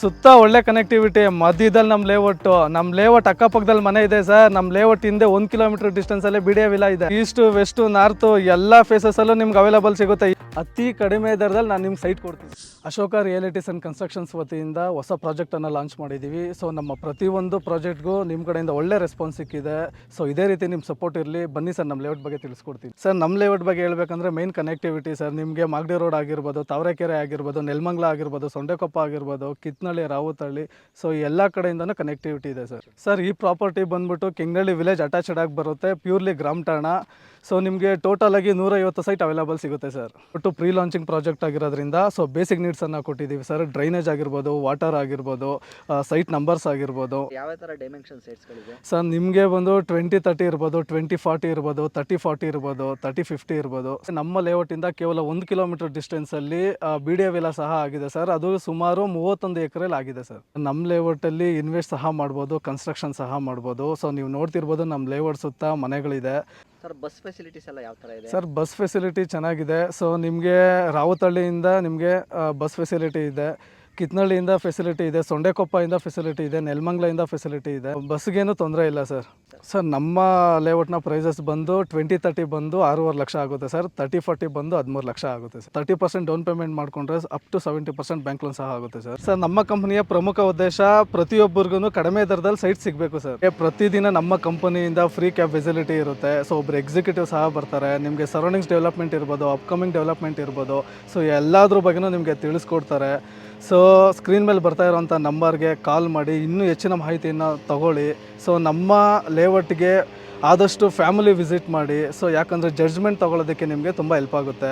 ಸುತ್ತ ಒಳ್ಳೆ ಕನೆಕ್ಟಿವಿಟಿ ಮಧ್ಯದಲ್ಲಿ ನಮ್ಮ ಲೇಔಟ್ ನಮ್ಮ ಲೇಔಟ್ ಅಕ್ಕಪಕ್ಕದಲ್ಲಿ ಮನೆ ಇದೆ ಸರ್. ನಮ್ಮ ಲೇಔಟ್ ಹಿಂದೆ ಒಂದು ಕಿಲೋಮೀಟರ್ ಡಿಸ್ಟೆನ್ಸ್ ಅಲ್ಲಿ ಬಿಡಿಯ ವಿಲ ಇದೆ. ಈಸ್ಟ್ ವೆಸ್ಟ್ ನಾರ್ತ್ ಎಲ್ಲ ಫೇಸಸ್ ಅಲ್ಲೂ ನಿಮ್ಗೆ ಅವೈಲೇಬಲ್ ಸಿಗುತ್ತೆ. ಅತಿ ಕಡಿಮೆ ದರದಲ್ಲಿ ನಾನು ನಿಮ್ಗೆ ಸೈಟ್ ಕೊಡ್ತೀನಿ. ಅಶೋಕ ರಿಯಾಲಿಟೀಸ್ ಅಂಡ್ ಕನ್ಸ್ಟ್ರಕ್ಷನ್ಸ್ ವತಿಯಿಂದ ಹೊಸ ಪ್ರಾಜೆಕ್ಟ್ ಅನ್ನ ಲಾಂಚ್ ಮಾಡಿದ್ದೀವಿ ಸೊ ನಮ್ಮ ಪ್ರತಿಯೊಂದು ಪ್ರಾಜೆಕ್ಟ್ಗೂ ನಿಮ್ಮ ಕಡೆಯಿಂದ ಒಳ್ಳೆ ರೆಸ್ಪಾನ್ಸ್ ಸಿಕ್ಕಿದೆ. ಸೊ ಇದೇ ರೀತಿ ನಿಮ್ಮ ಸಪೋರ್ಟ್ ಇರಲಿ. ಬನ್ನಿ ಸರ್ ನಮ್ಮ ಲೇಔಟ್ ಬಗ್ಗೆ ತಿಳಿಸ್ಕೊಡ್ತೀನಿ. ಸರ್ ನಮ್ಮ ಲೇಔಟ್ ಬಗ್ಗೆ ಹೇಳಬೇಕಂದ್ರೆ ಮೈನ್ ಕನೆಕ್ಟಿವಿಟಿ ಸರ್ ನಿಮಗೆ ಮಾಗಡಿ ರೋಡ್ ಆಗಿರ್ಬೋದು, ತಾವರೆಕೆರೆ ಆಗಿರ್ಬೋದು, ನೆಲಮಂಗ್ಲ ಆಗಿರ್ಬೋದು, ಸೊಂಡೆಕೊಪ್ಪ ಆಗಿರ್ಬೋದು, ಕಿತ್ನಳ್ಳಿ ರಾವುತಹಳ್ಳಿ ಸೊ ಎಲ್ಲ ಕಡೆಯಿಂದನೂ ಕನೆಕ್ಟಿವಿಟಿ ಇದೆ ಸರ್ ಸರ್ ಈ ಪ್ರಾಪರ್ಟಿ ಬಂದ್ಬಿಟ್ಟು ಕಿಂಗಳ್ಳಿ ವಿಲೇಜ್ ಅಟ್ಯಾಚ್ಡ್ ಆಗಿ ಬರುತ್ತೆ ಪ್ಯೂರ್ಲಿ ಗ್ರಾಮ ಠಾಣ. ಸೊ ನಿಮಗೆ ಟೋಟಲ್ ಆಗಿ ನೂರೈವತ್ತು ಸೈಟ್ ಅವೈಲೇಬಲ್ ಸಿಗುತ್ತೆ ಸರ್ ಒಟ್ಟು ಪ್ರೀ ಲಾಂಚಿಂಗ್ ಪ್ರಾಜೆಕ್ಟ್ ಆಗಿರೋದ್ರಿಂದ ಸೊ ಬೇಸಿಕ್ ನೀಡ್ಸನ್ನು ಕೊಟ್ಟಿದ್ದೀವಿ ಸರ್ ಡ್ರೈನೇಜ್ ಆಗಿರ್ಬೋದು ವಾಟರ್ ಆಗಿರ್ಬೋದು ಸೈಟ್ ನಂಬರ್ಸ್ ಆಗಿರ್ಬೋದು. ಯಾವ ಥರ ಡೈಮೆನ್ಷನ್ ಸೈಟ್ಸ್ಗಳಿದೆ ಸರ್ ನಿಮಗೆ ಬಂದು ಟ್ವೆಂಟಿ ತರ್ಟಿ ಇರ್ಬೋದು ಟ್ವೆಂಟಿ ಫಾರ್ಟಿ ಇರ್ಬೋದು ತರ್ಟಿ ಫಾರ್ಟಿ ಇರ್ಬೋದು ತರ್ಟಿ ಫಿಫ್ಟಿ ಇರ್ಬೋದು. ನಮ್ಮ ಲೇಔಟಿಂದ ಕೇವಲ ಒಂದು ಕಿಲೋಮೀಟರ್ ಡಿಸ್ಟೆನ್ಸಲ್ಲಿ ಬಿ ಡಿ ವಿಲಾ ಸಹ ಆಗಿದೆ ಸರ್ ಅದು ಸುಮಾರು ಮೂವತ್ತೊಂದು ಎಕರೆಲಿ ಆಗಿದೆ ಸರ್ ನಮ್ಮ ಲೇಔಟಲ್ಲಿ ಇನ್ವೆಸ್ಟ್ ಸಹ ಮಾಡ್ಬೋದು ಕನ್ಸ್ಟ್ರಕ್ಷನ್ ಸಹ ಮಾಡ್ಬೋದು. ಸೊ ನೀವು ನೋಡ್ತಿರ್ಬೋದು ನಮ್ಮ ಲೇಔಟ್ ಸುತ್ತ ಮನೆಗಳಿದೆ. ಸರ್, ಬಸ್ ಫೆಸಿಲಿಟೀಸ್ ಎಲ್ಲ ಯಾವ ಥರ ಇದೆ? ಸರ್, ಬಸ್ ಫೆಸಿಲಿಟಿ ಚೆನ್ನಾಗಿದೆ. ಸೊ ನಿಮಗೆ ರಾವತಳ್ಳಿಯಿಂದ ನಿಮಗೆ ಬಸ್ ಫೆಸಿಲಿಟಿ ಇದೆ. ಕಿತ್ನಳ್ಳಿಯಿಂದ ಫೆಸಿಲಿಟಿ ಇದೆ ಸೊಂಡೆಕೊಪ್ಪದಿಂದ ಫೆಸಿಲಿಟಿ ಇದೆ ನೆಲ್ಮಂಗ್ಲಿಂದ ಫೆಸಿಲಿಟಿ ಇದೆ. ಬಸ್ಗೇನು ತೊಂದರೆ ಇಲ್ಲ ಸರ್. ಸರ್, ನಮ್ಮ ಲೇಔಟ್ನ ಪ್ರೈಸಸ್ ಬಂದು ಟ್ವೆಂಟಿ ತರ್ಟಿ ಬಂದು ಆರೂವರೆ ಲಕ್ಷ ಆಗುತ್ತೆ ಸರ್. ತರ್ಟಿ ಫಾರ್ಟಿ ಬಂದು ಹದಿಮೂರು ಲಕ್ಷ ಆಗುತ್ತೆ sir. Thirty percent down payment ಮಾಡಿಕೊಂಡ್ರೆ up to seventy percent bank loan ಸಹ ಆಗುತ್ತೆ ಸರ್. ಸರ್, ನಮ್ಮ ಕಂಪನಿಯ ಪ್ರಮುಖ ಉದ್ದೇಶ ಪ್ರತಿಯೊಬ್ಬರಿಗೂ ಕಡಿಮೆ ದರದಲ್ಲಿ ಸೈಟ್ ಸಿಗಬೇಕು ಸರ್. ಪ್ರತಿದಿನ ನಮ್ಮ ಕಂಪನಿಯಿಂದ ಫ್ರೀ ಕ್ಯಾಬ್ ಫೆಸಿಲಿಟಿ ಇರುತ್ತೆ. ಸೊ, ಒಬ್ರು ಎಕ್ಸಿಕ್ಯೂಟಿವ್ ಸಹ ಬರ್ತಾರೆ. ನಿಮಗೆ ಸರೌಂಡಿಂಗ್ಸ್ ಡೆವಲಪ್ಮೆಂಟ್ ಇರ್ಬೋದು ಅಪ್ಕಮಿಂಗ್ ಡೆವಲಪ್ಮೆಂಟ್ ಇರ್ಬೋದು. ಸೊ, ಎಲ್ಲದ್ರ ಬಗ್ಗೆನೂ ನಿಮಗೆ ತಿಳಿಸ್ಕೊಡ್ತಾರೆ. ಸೊ ಸ್ಕ್ರೀನ್ ಮೇಲೆ ಬರ್ತಾ ಇರೋಂಥ ನಂಬರ್ಗೆ ಕಾಲ್ ಮಾಡಿ, ಇನ್ನೂ ಹೆಚ್ಚಿನ ಮಾಹಿತಿಯನ್ನು ತಗೊಳ್ಳಿ. ಸೊ ನಮ್ಮ ಲೇಔಟ್ಗೆ ಆದಷ್ಟು ಫ್ಯಾಮಿಲಿ ವಿಸಿಟ್ ಮಾಡಿ. ಸೊ ಯಾಕಂದರೆ ಜಡ್ಜ್ಮೆಂಟ್ ತೊಗೊಳೋದಕ್ಕೆ ನಿಮಗೆ ತುಂಬ ಹೆಲ್ಪ್ ಆಗುತ್ತೆ.